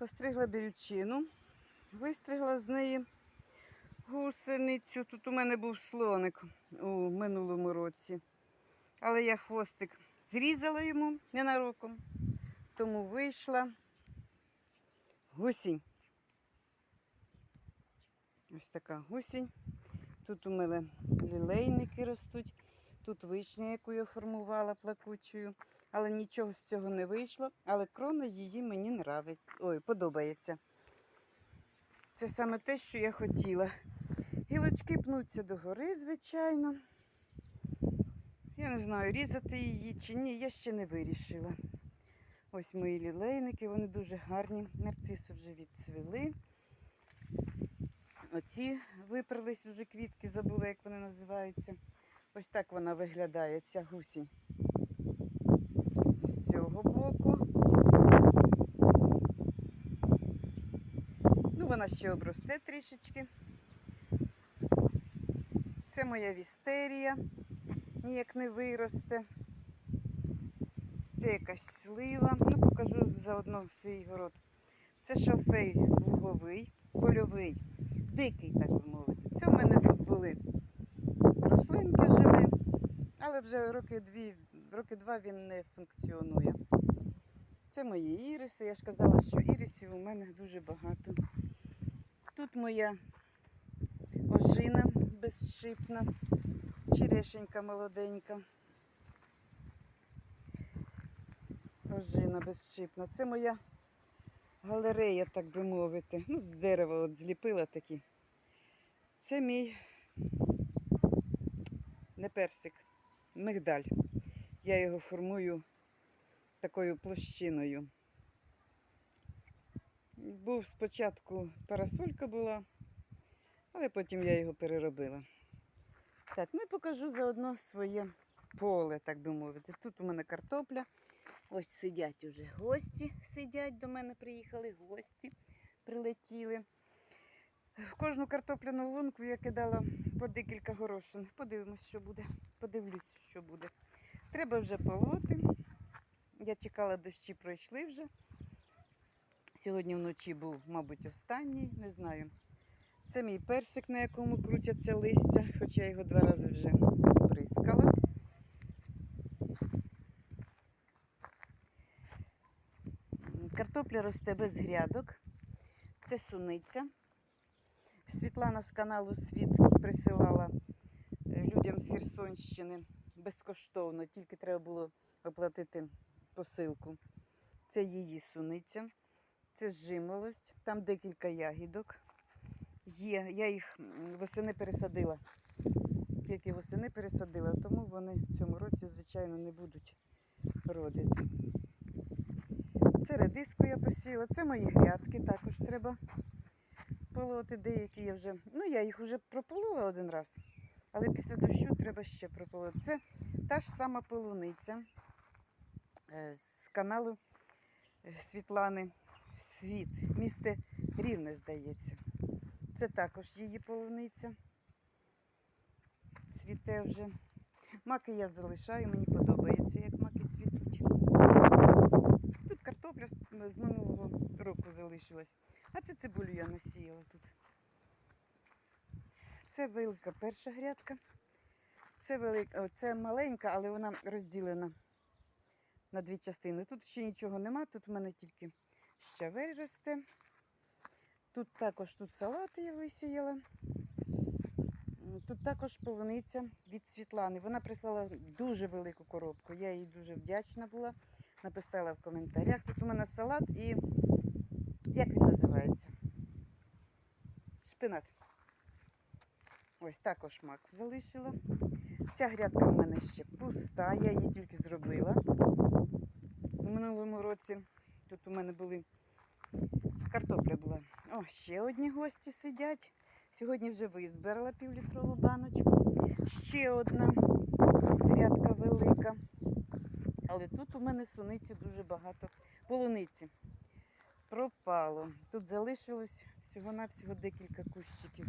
Постригла бірючину, вистригла з неї гусеницю. Тут у мене був слоник у минулому році. Але я хвостик зрізала йому ненароком, тому вийшла гусінь. Ось така гусінь. Тут у мене лілейники ростуть. Тут вишня, яку я формувала плакучою. Але нічого з цього не вийшло. Але крона її мені нравить. Ой, подобається. Це саме те, що я хотіла. Гілочки пнуться догори, звичайно. Я не знаю, різати її чи ні, я ще не вирішила. Ось мої лілейники, вони дуже гарні. Нарциси вже відцвіли. Оці випрались вже квітки, забула, як вони називаються. Ось так вона виглядає, ця гусінь. Цього боку. Ну, вона ще обросте трішечки. Це моя вістерія, ніяк не виросте. Це якась слива. Ну, покажу заодно свій город. Це шалфей луговий, польовий, дикий, так би мовити. Це в мене тут були рослинки жили, але вже роки дві, роки два він не функціонує. Це мої іриси. Я ж казала, що ірисів у мене дуже багато. Тут моя ожина безшипна, черешенька молоденька. Ожина безшипна. Це моя галерея, так би мовити. Ну, з дерева от зліпила такі. Це мій не персик, мигдаль. Я його формую такою площиною. Був спочатку парасолька була, але потім я його переробила. Так, ну і покажу заодно своє поле, так би мовити. Тут у мене картопля. Ось сидять уже гості, сидять до мене, приїхали гості, прилетіли. В кожну картопляну лунку я кидала по декілька горошин. Подивимось, що буде. Подивлюсь, що буде. Треба вже полоти. Я чекала, дощі пройшли вже. Сьогодні вночі був, мабуть, останній, не знаю. Це мій персик, на якому крутяться листя, хоча я його два рази вже бризкала. Картопля росте без грядок. Це суниця. Світлана з каналу Світ присилала е, людям з Херсонщини безкоштовно, тільки треба було оплатити посилку. Це її суниця, це жимолость, там декілька ягідок. Є, я їх восени пересадила. Тільки восени пересадила, тому вони в цьому році, звичайно, не будуть родити. Це редиску я посіяла, це мої грядки, також треба полоти. Деякі я вже. Ну, я їх вже прополола один раз, але після дощу треба ще прополоти. Це та ж сама полуниця е, з каналу е, Світлани Світ. Місто Рівне, здається. Це також її полуниця. Цвіте вже. Маки я залишаю, мені подобається, як маки цвітуть. Тут картопля з минулого року залишилась. А це цибулю я насіяла тут. Це велика перша грядка. Це велика, це маленька, але вона розділена на дві частини. Тут ще нічого нема, тут у мене тільки щавель росте. Тут також тут салати я висіяла. Тут також полуниця від Світлани. Вона прислала дуже велику коробку. Я їй дуже вдячна була. Написала в коментарях. Тут у мене салат і як він називається? Шпинат. Ось також мак залишила. Ця грядка в мене ще пуста, я її тільки зробила. У минулому році тут у мене були картопля була. О, ще одні гості сидять. Сьогодні вже визбирала півлітрову баночку. Ще одна грядка велика. Але тут у мене суниці дуже багато. Полуниці. Пропало. Тут залишилось всього-навсього декілька кущиків.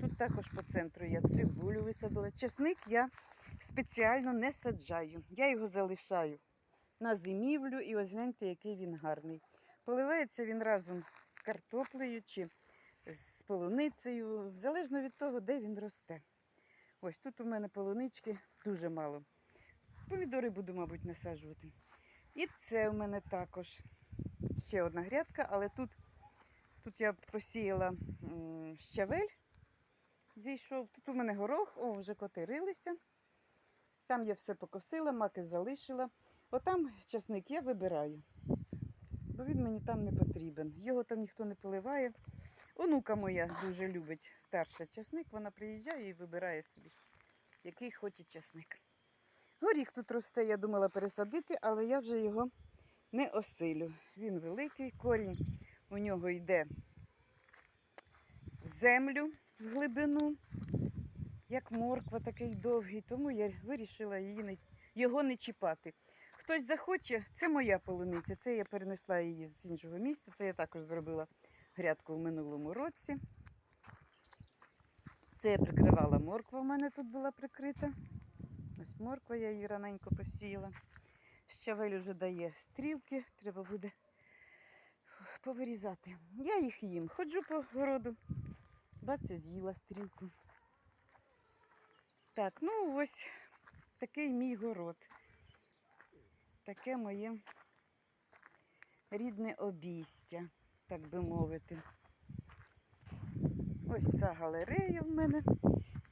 Тут також по центру я цибулю висадила. Чесник я спеціально не саджаю. Я його залишаю на зимівлю і ось гляньте, який він гарний. Поливається він разом з картоплею чи з полуницею, залежно від того, де він росте. Ось тут у мене полунички дуже мало. Помідори буду, мабуть, насаджувати. І це у мене також ще одна грядка, але тут, тут я посіяла щавель. Зійшов. Тут у мене горох, о, вже коти рилися. Там я все покосила, маки залишила. Отам часник я вибираю, бо він мені там не потрібен. Його там ніхто не поливає. Онука моя дуже любить старша часник, вона приїжджає і вибирає собі, який хоче часник. Горіх тут росте, я думала пересадити, але я вже його не осилю. Він великий, корінь у нього йде в землю, в глибину, як морква такий довгий, тому я вирішила її не, його не чіпати. Хтось захоче, це моя полуниця. Це я перенесла її з іншого місця. Це я також зробила грядку в минулому році. Це я прикривала морква, в мене тут була прикрита. Ось морква, я її раненько посіяла. Щавель вже дає стрілки, треба буде повирізати. Я їх їм. Ходжу по городу. Баця з'їла стрілку. Так, ну ось такий мій город. Таке моє рідне обійстя, так би мовити. Ось ця галерея в мене.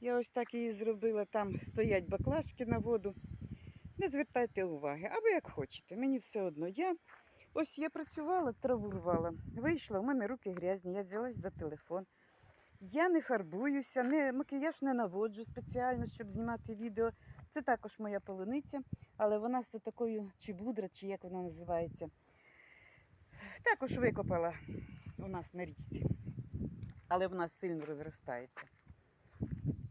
Я ось так її зробила. Там стоять баклажки на воду. Не звертайте уваги, або як хочете, мені все одно. Я ось я працювала, траву рвала. Вийшла, у мене руки грязні, я взялась за телефон. Я не фарбуюся, не, макіяж не наводжу спеціально, щоб знімати відео. Це також моя полуниця, але вона з такою чи будра, чи як вона називається. Також викопала у нас на річці, але вона сильно розростається.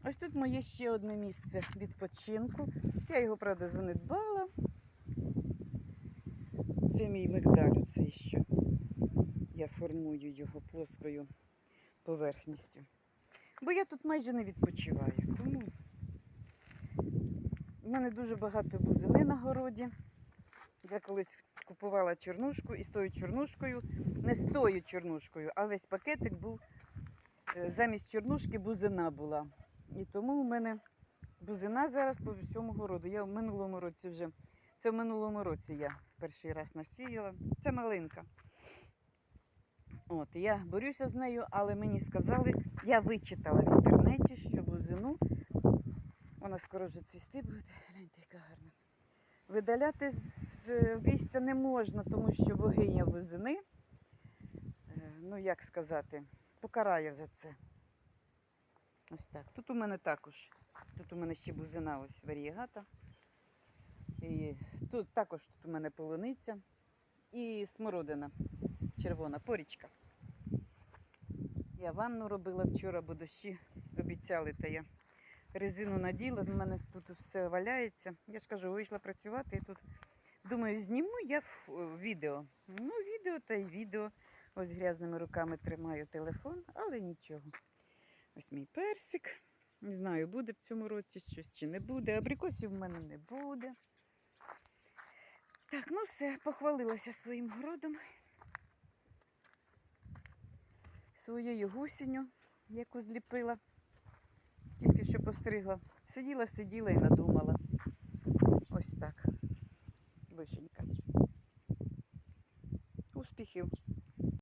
Ось тут моє ще одне місце відпочинку. Я його, правда, занедбала. Це мій мигдаль, цей що я формую його плоскою поверхністю. Бо я тут майже не відпочиваю. Тому в мене дуже багато бузини на городі. Я колись купувала чорнушку і з тою чорнушкою, не з тою чорнушкою, а весь пакетик був е, замість чорнушки бузина була. І тому у мене бузина зараз по всьому городу. Я в минулому році вже, це в минулому році я перший раз насіяла. Це малинка. От, я борюся з нею, але мені сказали, я вичитала в інтернеті, що бузину, вона скоро вже цвісти буде. Гляньте, яка гарна. Видаляти з е, листя не можна, тому що богиня бузини, е, ну як сказати, покарає за це. Ось так. Тут у мене також, тут у мене ще бузина ось варієгата. І тут також тут у мене полуниця і смородина червона, порічка. Я ванну робила вчора, бо дощі обіцяли, та я резину наділа, в мене тут все валяється. Я ж кажу, вийшла працювати і тут думаю, зніму я відео. Ну, відео та й відео. Ось грязними руками тримаю телефон, але нічого. Ось мій персик. Не знаю, буде в цьому році щось чи не буде. Абрикосів в мене не буде. Так, ну все, похвалилася своїм городом. Своєю гусіню, яку зліпила. Тільки що постригла. Сиділа, сиділа і надумала. Ось так. Вишенька. Успіхів!